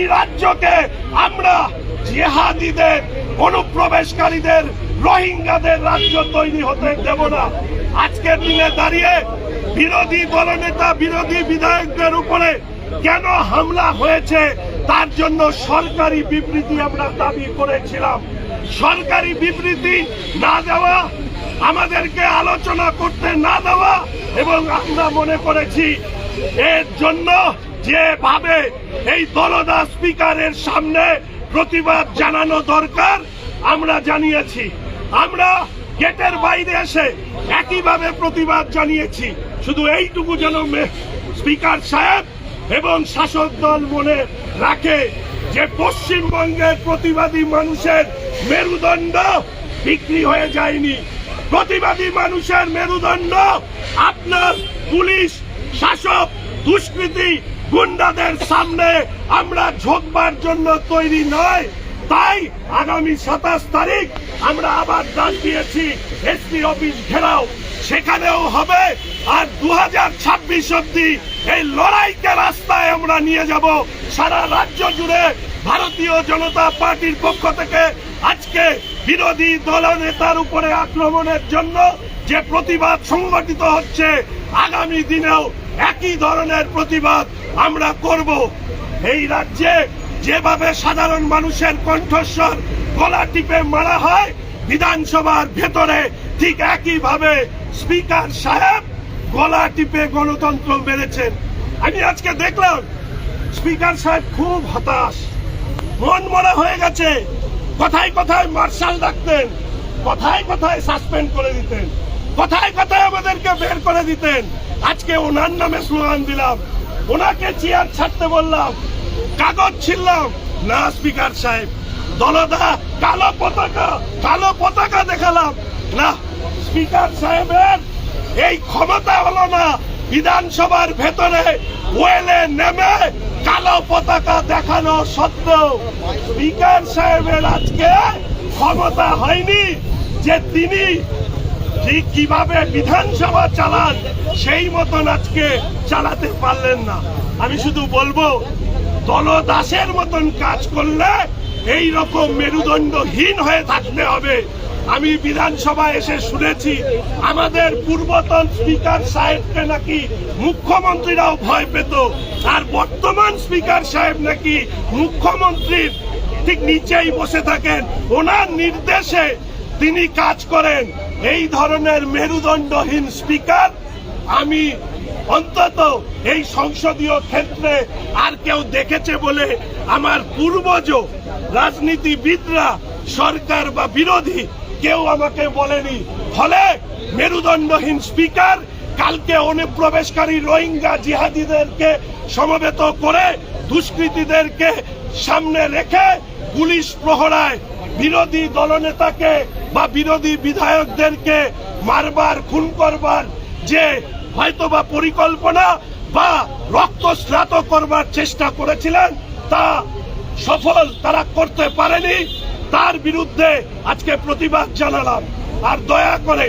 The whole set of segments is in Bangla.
এই রাজ্যকে আমরা জেহাদিদের, অনুপ্রবেশকারীদের, রোহিঙ্গাদের রাজ্য তৈরি হতে দেব না। আজকের দিনে দাঁড়িয়ে বিরোধী দলনেতা, বিরোধী বিধায়কদের উপরে কেন হামলা হয়েছে, তার জন্য সরকারি বিবৃতি আমরা দাবি করেছিলাম। সরকারি বিবৃতি না দেওয়া, আমাদেরকে আলোচনা করতে না দেওয়া এবং আমরা মনে করেছি, এর জন্য যেভাবে এই দলদা স্পিকারের সামনে প্রতিবাদ জানানো দরকার, আমরা জানিয়েছি। আমরা গেটের বাইরে এসে একইভাবে প্রতিবাদ জানিয়েছি। শুধু এইটুকু যেন স্পিকার সাহেব এবং শাসক দল মনে রাখে যে পশ্চিমবঙ্গের প্রতিবাদী মানুষের মেরুদণ্ড বিক্রি হয়ে যায়নি। প্রতিবাদী মানুষের মেরুদণ্ড আপনার পুলিশ, শাসক, দুষ্কৃতী গুন্ডাদের সামনে আমরা ঝোঁকবার জন্য তৈরি নয়। তাই আগামী সাতাশ তারিখ আমরা আবার ডাক দিয়েছি, এসপি অফিস ঘেরাও। সেখানেও হবে। আর দু হাজার ছাব্বিশ অব্দি এই লড়াইকে রাস্তায় আমরা নিয়ে যাব। সারা রাজ্য জুড়ে ভারতীয় জনতা পার্টির পক্ষ থেকে আজকে বিরোধী দলনেতার উপরে আক্রমণের জন্য যে প্রতিবাদ সংগঠিত হচ্ছে, আগামী দিনেও একই ধরনের প্রতিবাদ আমরা করব। এই রাজ্যে যেভাবে সাধারণ মানুষের কণ্ঠস্বর গলা টিপে মারা হয়, বিধানসভার ভেতরে ঠিক একইভাবে স্পিকার সাহেব গলা টিপে গণতন্ত্র মেরেছেন। আমি আজকে দেখলাম স্পিকার সাহেব খুব হতাশ। মন মরা হয়ে গেছে। কথায় কথায় মার্শাল ডাকতেন। কথায় কথায় সাসপেন্ড করে দিতেন। কথায় কথায় আমাদেরকে বের করে দিতেন। আজকে ওনার নামে স্লোগান দিলাম। ওনাকে চেয়ার ছাড়তে বললাম, কাগজ ছিললাম না, স্পিকার সাহেব, দলদা, কালো পতাকা কালো পতাকা দেখালাম। না, স্পিকার সাহেবের এই ক্ষমতা হলো না। বিধানসভার ভেতরে ওয়েলে নেমে কালো পতাকা দেখানো সত্ত্বেও স্পিকার সাহেবের আজকে ক্ষমতা হয়নি যে তিনি ঠিক কীভাবে বিধানসভা চালান, সেই মতন আজকে চালাতে পারলেন না। আমি শুধু বলব, দলদাসের মতন কাজ করলে এই রকম মেরুদণ্ডহীন হয়ে থাকতে হবে। আমি বিধানসভা এসে শুনেছি, আমাদের পূর্বতন স্পিকার সাহেবকে নাকি মুখ্যমন্ত্রীরাও ভয় পেত। আর বর্তমান স্পিকার সাহেব নাকি মুখ্যমন্ত্রীর ঠিক নিচেই বসে থাকেন। ওনার নির্দেশে তিনি কাজ করেন। এই ধরনের মেরুদণ্ডহীন স্পিকার আমি অন্তত এই সংসদীয় ক্ষেত্রে আর কেউ দেখেছে বলে আমার পূর্বজ রাজনীতিবিদরা, সরকার বা বিরোধী কেউ আমাকে বলেনি। ফলে মেরুদণ্ডহীন স্পিকার কালকে অনুপ্রবেশকারী রোহিঙ্গা জিহাদিদেরকে সমবেত করে দুষ্কৃতীদেরকে সামনে রেখে পুলিশ প্রহরায় বিরোধী দলনেতাকে বা বিরোধী বিধায়কদেরকে মারবার, খুন করবার যে হয়তোবা পরিকল্পনা বা রক্ত রক্তস্নাত করবার চেষ্টা করেছিলেন, তা সফল তারা করতে পারেনি। তার বিরুদ্ধে আজকে প্রতিবাদ জানালাম। আর দয়া করে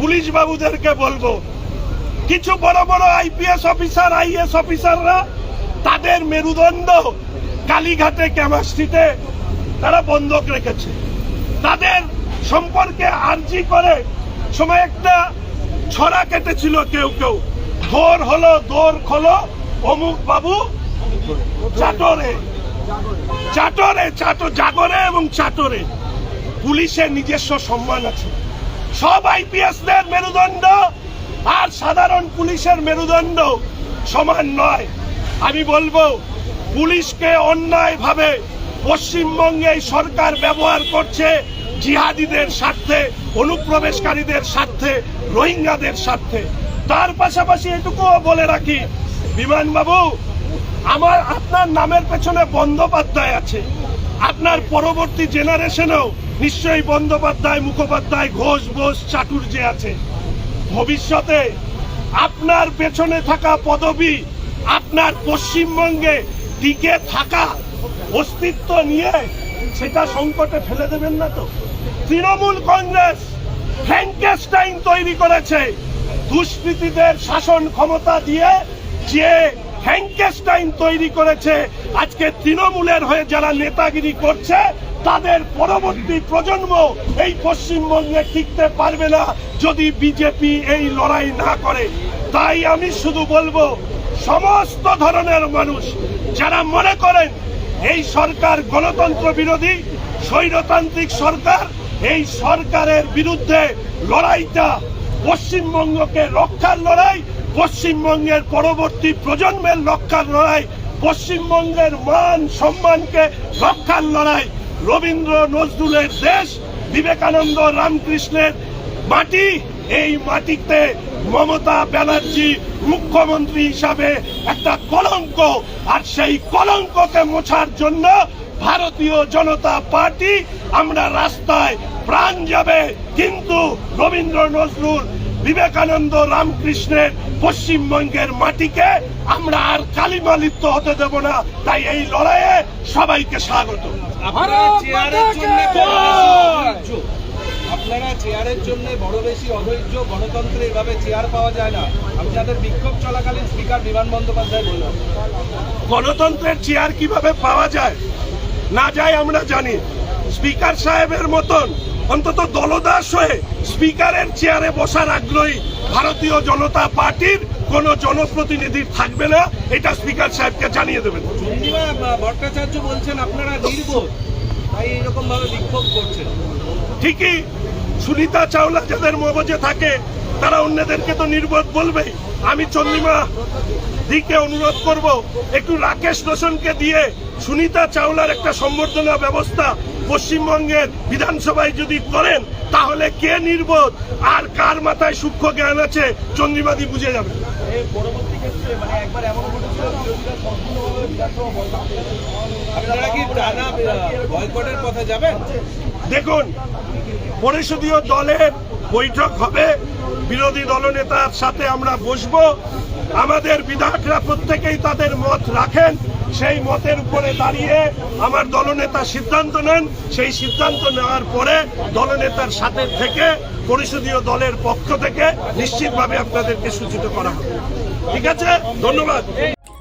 পুলিশ বাবুদেরকে বলব, কিছু বড় বড় আইপিএস অফিসার, আইএস অফিসাররা তাদের মেরুদণ্ড কালীঘাটে ক্যামাস্ট্রিতে তারা বন্ধক রেখেছে। তাদের সম্পর্কে আর্জি করে সময় একটা ছড়া কেটেছিল কেউ কেউ। দোর হলো, দোর খোলো, অমুক বাবু, চাটরে। চাটরে, চাটো, জাগরে এবং চাটরে। পুলিশের নিজস্ব সম্মান আছে। সব আইপিএসদের মেরুদণ্ড আর সাধারণ পুলিশের মেরুদণ্ড সমান নয়। আমি বলব, পুলিশকে অন্যায়ভাবে পশ্চিমবঙ্গে সরকার ব্যবহার করছে জিহাদিদের স্বার্থে, অনুপ্রবেশকারীদের স্বার্থে, রোহিঙ্গাদের স্বার্থে। তার পাশাপাশি এটুকুও বলে রাখি, বিমান বাবু, আমার, আপনার নামের পেছনে বন্দ্যোপাধ্যায় আছে। আপনার পরবর্তী জেনারেশনেও নিশ্চয়ই বন্দ্যোপাধ্যায়, মুখোপাধ্যায়, ঘোষ, বোস, চাটুর্যে আছে। ভবিষ্যতে আপনার পেছনে থাকা পদবি, আপনার পশ্চিমবঙ্গে টিকে থাকা, অস্তিত্ব নিয়ে সেটা সংকটে ফেলে দেবেন না তো। তৃণমূল কংগ্রেস ফ্র্যাঙ্কেস্টাইন তৈরি করেছে। দুষ্কৃতীদের শাসন ক্ষমতা দিয়ে যে ফ্র্যাঙ্কেস্টাইন তৈরি করেছে, আজকে তৃণমূলের হয়ে যারা নেতাগিরি করছে, তাদের পরবর্তী প্রজন্ম এই পশ্চিমবঙ্গে টিকতে পারবে না যদি বিজেপি এই লড়াই না করে। তাই আমি শুধু বলব, সমস্ত ধরনের মানুষ যারা মনে করেন এই সরকার গণতন্ত্র বিরোধী, স্বৈরতান্ত্রিক সরকার, এই সরকারের বিরুদ্ধে লড়াইটা পশ্চিমবঙ্গকে রক্ষার লড়াই, পশ্চিমবঙ্গের পরবর্তী প্রজন্মের রক্ষার লড়াই, পশ্চিমবঙ্গের মান সম্মানকে রক্ষার লড়াই। রবীন্দ্র নজরুলের দেশ, বিবেকানন্দ রামকৃষ্ণের মাটি এই মাটিতে মমতা ব্যানার্জি মুখ্যমন্ত্রী হিসাবে একটা কলঙ্ক আর সেই কলঙ্ককে মোছার জন্য ভারতীয় জনতা পার্টি আমরা রাস্তায় প্রাণ যাবে। কিন্তু রবীন্দ্র নজরুল বিবেকানন্দ রামকৃষ্ণের পশ্চিমবঙ্গের মাটিকে আমরা আর কালিমা লিপ্ত হতে দেব না। তাই এই লড়াইয়ে সবাইকে স্বাগত। আপনারা চেয়ারের জন্য বড় বেশি অধৈর্য। গণতন্ত্রে এভাবে চেয়ার পাওয়া যায় না। আমি আপনাদের বিক্ষোভ চলাকালীন স্পিকার বিমান বন্দ্যোপাধ্যায় বললেন গণতন্ত্রের চেয়ার কীভাবে পাওয়া যায় না যায় আমরা জানি। স্পিকার সাহেবের মতন অন্তত দলদাস হয়ে স্পিকারের চেয়ারে বসার আগ্রহী ভারতীয় জনতা পার্টির কোনো জনপ্রতিনিধি থাকবে না এটা স্পিকার সাহেবকে জানিয়ে দেবেন। ভট্টাচার্য বলছেন আপনারা নির্বোধ। তাই বিক্ষোভ ঠিকই সুনিতা চাওলা যাদের মগজে থাকে তারা অন্যদেরকে তো নির্বোধ বলবেই। আমি চন্দ্রিমা দিকে অনুরোধ করব একটু রাকেশ রোশনকে দিয়ে সুনিতা চাওলার একটা সম্বর্ধনা ব্যবস্থা পশ্চিমবঙ্গের বিধানসভায় যদি করেন তাহলে কে নির্বোধ? আর কার মাথায় সূক্ষ্ম জ্ঞান আছে? চন্দ্রিমাদি বুঝে যাবে। পরবর্তী ক্ষেত্রে মানে একবার এমন ঘটেছিল দেখুন, পরিষদীয় দলের বৈঠক হবে। বিরোধী দলনেতার সাথে আমরা বসবো। আমাদের বিধায়করা প্রত্যেকেই তাদের মত রাখেন। সেই মতের উপরে দাঁড়িয়ে আমার দলনেতা সিদ্ধান্ত নেন। সেই সিদ্ধান্ত নেওয়ার পরে দলনেতার সাথে থেকে পরিষদীয় দলের পক্ষ থেকে নিশ্চিতভাবে আপনাদেরকে সূচিত করা হবে। ঠিক আছে? ধন্যবাদ।